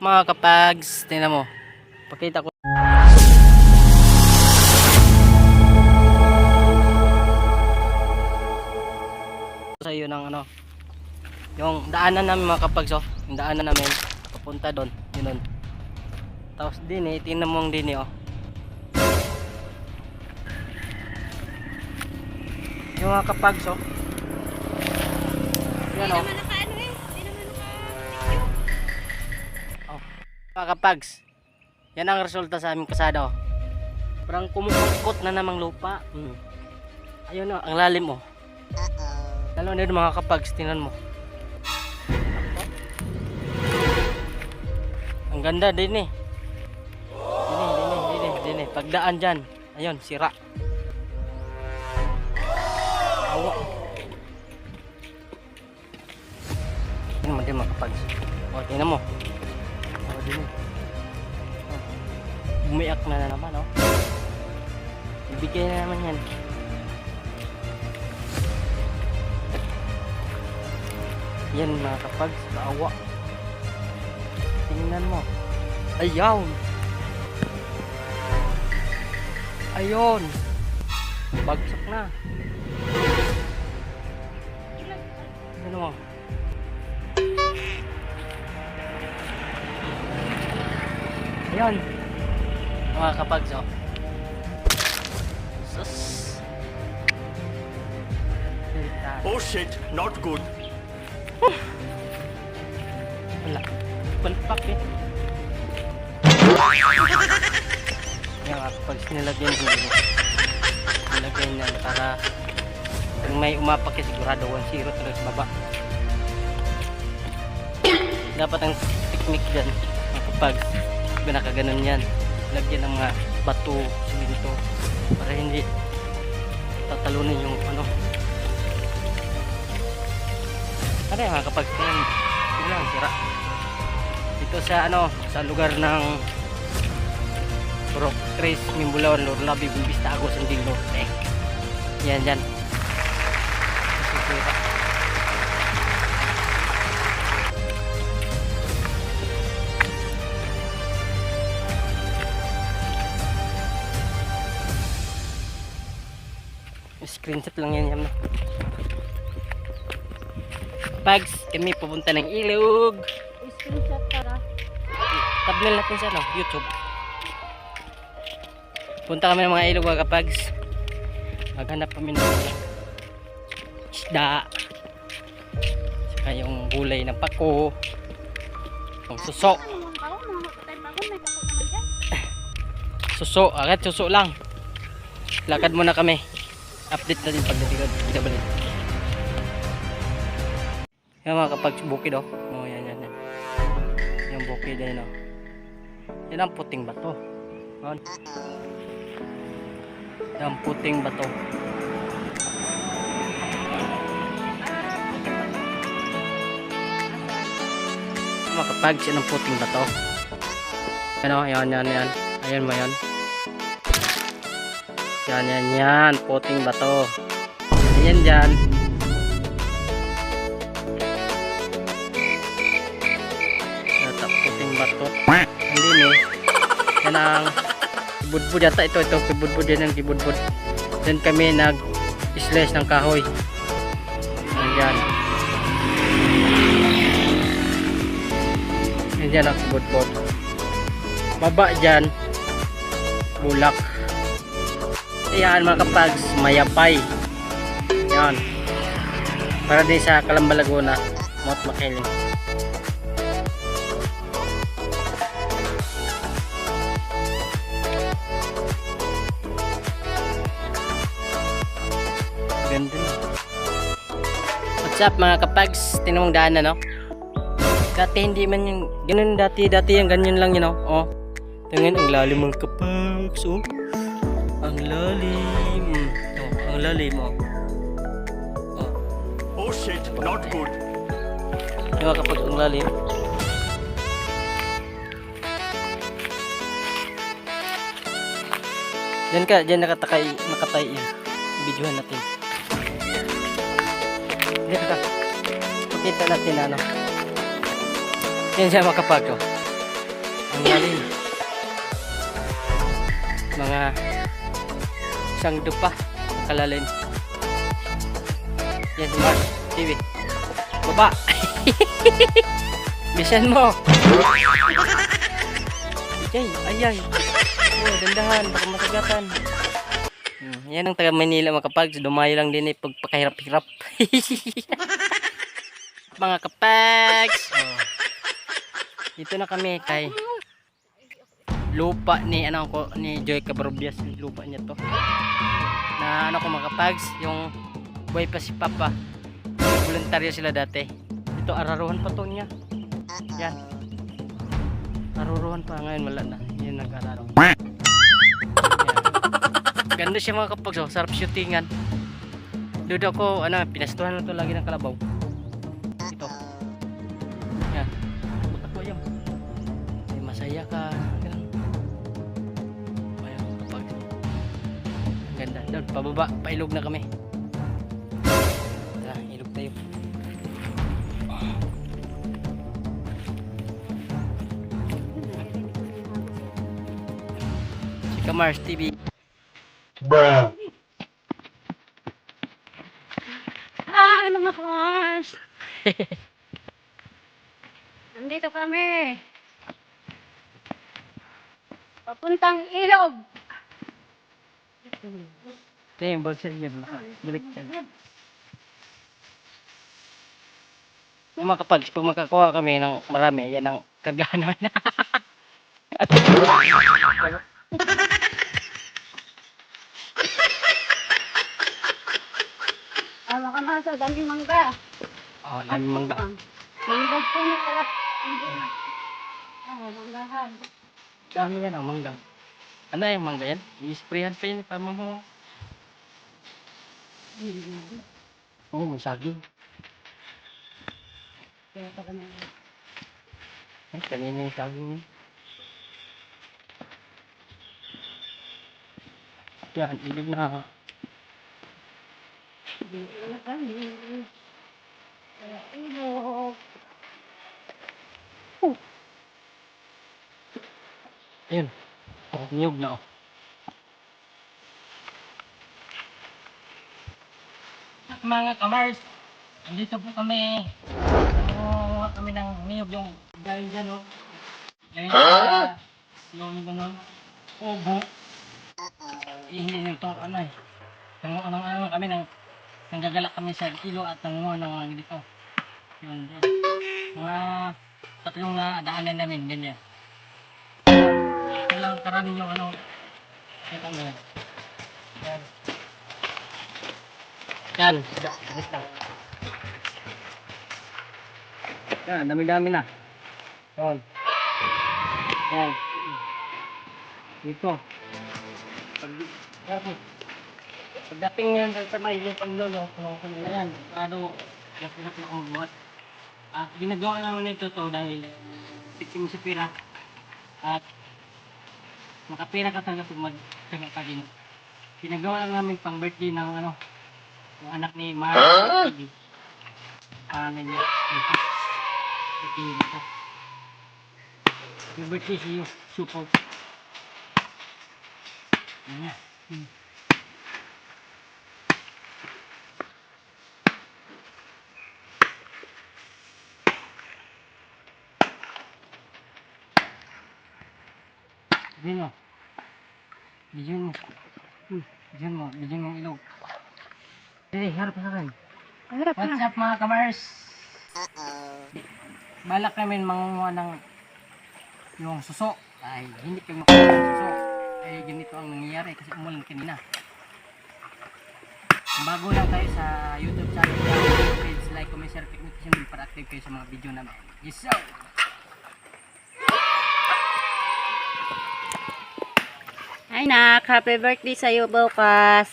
Mga kapags, tingnan mo. Pakita ko. Sa iyo ng ano. Yung daanan namin mga kapags, oh. Yung daanan namin. Papunta doon. Yun doon. Tapos din eh, tingnan mo ang din eh, oh. Yung mga kapags, oh. Yan, oh. Mga kapags, yan ang resulta sa aming kasada. Oh. Parang kumukot na namang lupa. Hmm. Ayun oh, ang lalim oh. Lalo na yun mga kapags, tingnan mo. Ang ganda din eh. Dini, dini, dini, dini. Pagdaan dyan. Ayun, sira. Awa. Tingnan mo din mga kapags. O, tingnan mo. Oh, din. Bumiyak na, na naman, oh. Ibigay na naman yan. Yan mga kapag kaawa. Tingnan mo. Ayaw. Ayon. Bagsak na. Ano mo? Ayan. Mga kapags, oh. Sus. Oh shit, not good. Wala. Palpak eh. Yan nga, pag nilagyan ko yun. Nilagyan yan para kung may umapak eh, sigurado 1-0 talaga baba. Dapat ang technique dyan, mga kapag binakaganon yan. Lagyan ng mga bato, siminto, para hindi tatalunin yung ano. Ano yan mga kapag tingnan, tingnan ang sira. Dito sa ano, sa lugar ng Rock Trace, Mimbulawan, Lorlabi, Bumbista, Agos, Anding Norte. Yan, yan. Nasisira. Screenshot lang yan yan. Pags, kami pupunta ng ilog. Screenshot para. Tablan natin sa ano, YouTube. Punta kami ng mga ilog mga kapags. Maghanap kami ng isda. Saka yung gulay ng pako. Yung suso. Suso. Agad suso lang. Lakad muna kami. Update natin pagdating ko. Kita balik. Yan mga kapags bukid oh. Oh, yan, yan, yan. Yung bukid yan oh. Yan ang puting bato. Yan. Ang puting bato. Mga kapags yan ang puting bato. Yan oh, yan, yan, yan. Ayan mo yan. Yan, yan, yan. Puting bato. Ayan dyan. Yata, puting bato. Hindi ni. Yan ang budbud yata ito. Ito, kibudbud yan ang kibudbud. Then kami nag-slice ng kahoy. Ayan dyan. Ayan dyan ang kibudbud. Baba dyan. Bulak. Ayan mga kapags, mayapay. Yan. Para din sa Calamba Laguna, Mount Makiling. Ganda na. What's up mga kapags? Tinamong daan na no? Dati hindi man yung, ganun dati, dati yung ganyan lang yun no? Oh. Tingnan, ang lalim mga kapags, oh. Ang lalim. Oh, ang lalim, oh. Oh, Oh shit, not good. di ba kapag ang lalim? Diyan ka, diyan nakatakay, nakatay yan. Videohan natin. Diyan ka. Pakita natin ano. Diyan siya makapag, oh. Ang lalim. Mga isang dupa ang kalalim. Yan Mars TV. Baba. Bisan mo. Ay, ay, ay. Oh, dandahan, baka masagatan. Hmm, yan ang taga Manila mga kapag dumayo lang din eh pagpakahirap-hirap. mga kapags. Oh. Dito na kami kay lupa ni ano ko ni Joy Cabrobias lupa niya to. Na ano ko mga kapags, yung buhay pa si Papa. Voluntaryo sila dati. Ito araruhan pa to niya. Yan. Araruhan pa ngayon wala na. Yun nag-araro. Ganda siya mga kapags, oh. sarap shootingan. Doon ako, ano, pinastuhan na to lagi ng kalabaw. Pababa. Pailog na kami. Tara, ilog tayo. Si Kamars TV. Ah, mga kars! Nandito kami. Papuntang ilog. Ito yung bulsa niya. Balik siya. Yung mga kapag, pag makakuha kami ng marami, yan ang kargahan naman. At Ah, mga masa, daming mangga. oh, dami mangga. Mangga po na pala. Ah, manggahan. Dami yan ang mangga. Ano yung mangga yan? I-sprayhan pa yun para mo. Oo, oh, saging. Kaya pa kami. Ay, kanina yung saging. Yan, ilog na. Dito na kami. Kaya ilog. Ayun. Oh, niyog na oh. Mga kamars, dito po kami. Ano kami ng niyog yung dahil dyan oh. Dahil sa yung ganun. Obo. Eh, hindi nyo ito ano eh. Tango ano ano kami ng nanggagalak kami sa kilo at nangungo ng mga dito. Yun din. Mga tatlong na daanan namin, ganyan. Kailangan karami yung ano. Ito mo yan. Yan. Yan. Yan, dami-dami na. Yan. Yan. Dito. Pag. Pagdating yan sa may yung panglolo, puno ko na yan. Ano, hirap-hirap na akong buhat. At ginagawa naman nito to dahil tikim sa pira. At makapira ka talaga pag magtaga ka din. Ginagawa lang namin pang birthday ng ano, yung anak ni Mar. Ah, ganyan. Dito. Dito dito. Yung birthday si Supo. Ayan. Hmm. Mo. Bigyan mo. Bigyan mo. Bigyan mo ilog. Eh, harap sa akin. Harap What's up mga kamars? Balak namin mangunguha ng yung suso. Ay, hindi kayo makuha ng suso. Ay, ganito ang nangyayari kasi umulan kanina. Bago lang tayo sa YouTube channel please like, comment, share, click notification bell para active kayo sa mga video namin. Yes, sir! Hi nak, happy birthday sa'yo bukas.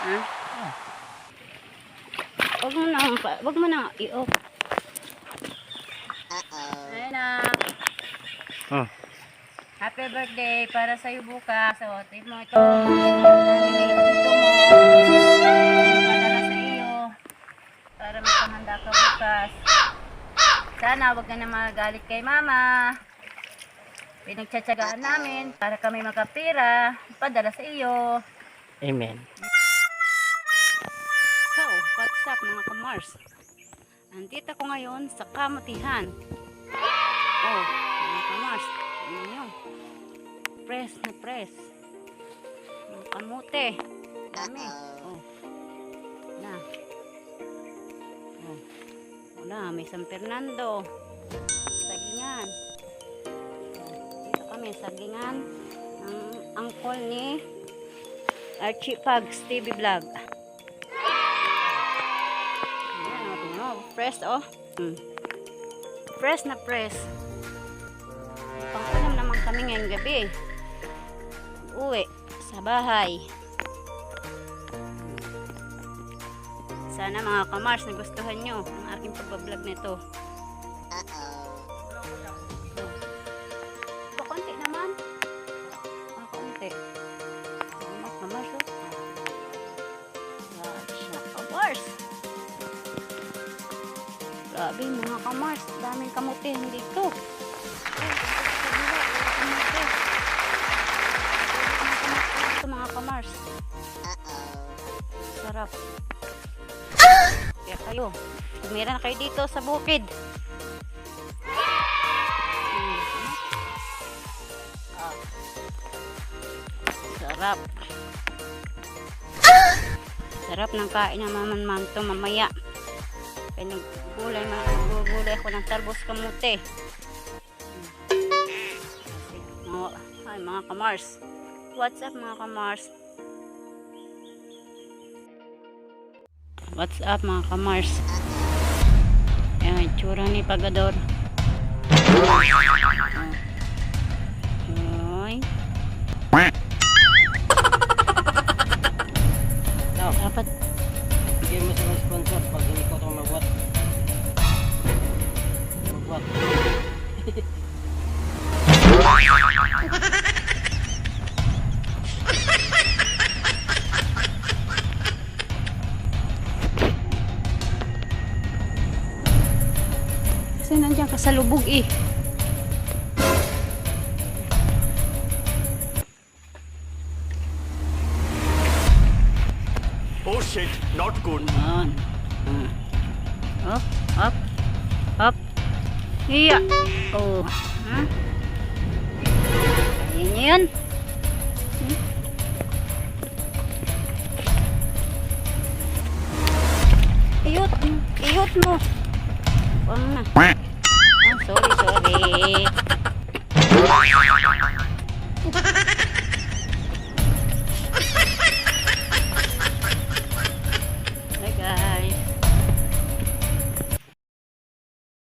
Ha? Wag mo na, wag mo na i-off. Hi nak. Hmm. Happy birthday para sa'yo bukas. So, take mo ito. Mo. Padala sa iyo. Para may pamanda ka bukas. Sana wag ka na magalit kay mama. Pinagtsatsagaan namin para kami magkapira. Padala sa iyo. Amen. What's up mga kamars? Nandito ko ngayon sa kamutihan. Oh, mga kamars, tingnan nyo. Press na press. Mga kamote. Dami. Oh. Na. Oh. Wala, may San Fernando. Sagingan. Oh, Dito kami, sagingan. Ang angkol ni Archie Pugs TV Vlog. Press, oh. Hmm. Press na press. Pang-ulam naman kami ngayong gabi. Uwi sa bahay. Sana mga kamars nagustuhan nyo ang aking pagbablog nito. Grabe mga kamars, daming kamuti dito. Ito mga kamars. Sarap. Kaya kayo, tumira na kayo dito sa bukid. Sarap. Sarap ng kain ng maman mam to mamaya. Kaya naggulay, magugulay ako ng tarbos kamuti. Mga, ay, mga kamars. What's up mga kamars? What's up mga kamars? Ayan, itsura ni Pagador. Kasi nandiyan ka sa lubog eh. Oh shit, not good. Yan. Hmm. Up, up, up. Iya. Oh. Ha? Kaya niyo yan. Hmm? Iyot. Iyot mo. Huwag na sorry, sorry.